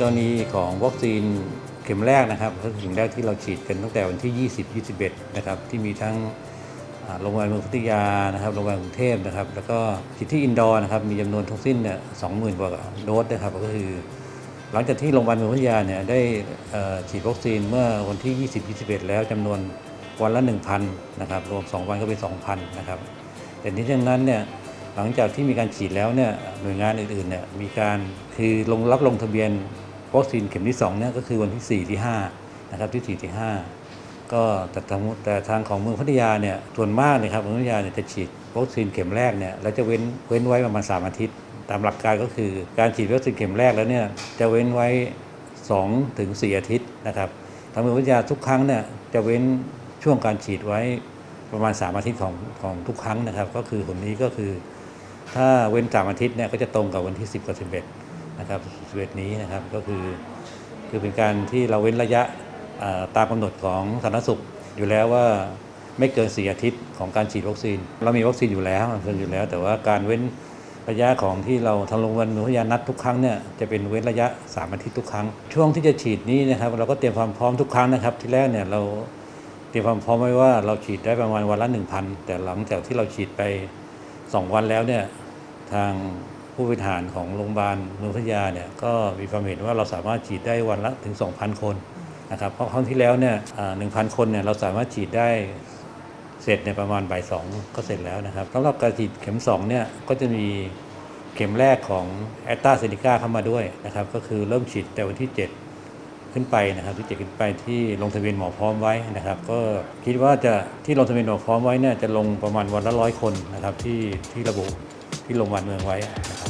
กรณีของวัคซีนเข็มแรกนะครับก็คือเข็มแรกที่เราฉีดกันตั้งแต่วันที่ 20 21 นะครับ ที่มีทั้งโรงพยาบาลเมืองพัทยานะครับโรงพยาบาลกรุงเทพนะครับ แล้วก็ฉีดที่อินดอร์นะครับ มีจำนวนทั้งสิ้นเนี่ย20,000กว่าโดสนะครับ ก็คือ หลังจากที่โรงพยาบาลเมืองพัทยาเนี่ยได้ฉีดวัคซีนเมื่อวันที่ 20 21 แล้วจำนวนวันละ 1,000 นะครับ รวม 2 วันก็เป็น 2,000 นะครับ แต่นี้ดังนั้นเนี่ยหลังจากที่มีการฉีดแล้วเนี่ยหน่วยงานอื่นๆเนี่ยมีการคือลงรับลงทะเบียน วัคซีนเข็มที่2เนี่ยก็คือวันที่ 4 ที่5นะครับที่4ที่5ก็แต่ทางแต่ทางของเมืองพัทยาเนี่ยส่วนมากนะครับเมืองพัทยาเนี่ยจะฉีดวัคซีนเข็มแรกเนี่ยแล้วจะเว้นเว้นไว้ประมาณ3อาทิตย์ ตามหลักการก็คือการฉีดวัคซีนเข็มแรกแล้วเนี่ยจะเว้นไว้2ถึง4อาทิตย์นะครับทางเมืองพัทยาทุกครั้งเนี่ยจะเว้นช่วงการฉีดไว้ประมาณ 3 อาทิตย์ของของทุกครั้งนะครับ ก็คือผลนี้ก็คือ ถ้าเว้น3อาทิตย์เนี่ยก็จะตรงกับวันที่ 10กับ11 นะครับ11นี้นะครับก็คือคือเป็นการที่เราเว้นระยะตามกำหนดของสาธารณสุขอยู่แล้วว่าไม่เกิน4อาทิตย์ของการฉีดวัคซีน เรามีวัคซีนอยู่แล้วมันอยู่แล้ว แต่ว่าการเว้นระยะของที่เราทางโรงพยาบาลพยานัดทุกครั้งเนี่ยจะเป็นเว้นระยะ 3 อาทิตย์ทุกครั้ง ช่วงที่จะฉีดนี้นะครับเราก็เตรียมความพร้อมทุกครั้งนะครับ ที่แรกเนี่ยเราเตรียมความพร้อมไว้ว่าเราฉีดได้ประมาณวันละ 1,000 แต่หลังจากที่เราฉีดไป 2 วันแล้วเนี่ยทาง ผู้บริหารของโรงพยาบาลเมืองพัทยาเนี่ยก็มีความเห็นว่าเราสามารถฉีดได้วันละถึง 2,000 คนนะครับเพราะครั้งที่แล้วเนี่ยหนึ่งพันคนเนี่ยเราสามารถฉีดได้เสร็จในประมาณบ่ายสองก็เสร็จแล้วนะครับสำหรับการฉีดเข็ม2เนี่ยก็จะมีเข็มแรกของแอตตาเซเนกาเข้ามาด้วยนะครับก็คือเริ่มฉีดแต่วันที่ 7 ขึ้นไปนะครับที่จะขึ้นไปที่ลงทะเบียนหมอพร้อมไว้นะครับ ก็คิดว่าจะที่ลงทะเบียนหมอพร้อมไว้เนี่ยจะลงประมาณวันละร้อยคนนะครับที่ที่ระบุที่โรงพยาบาลเมืองไว้นะครับ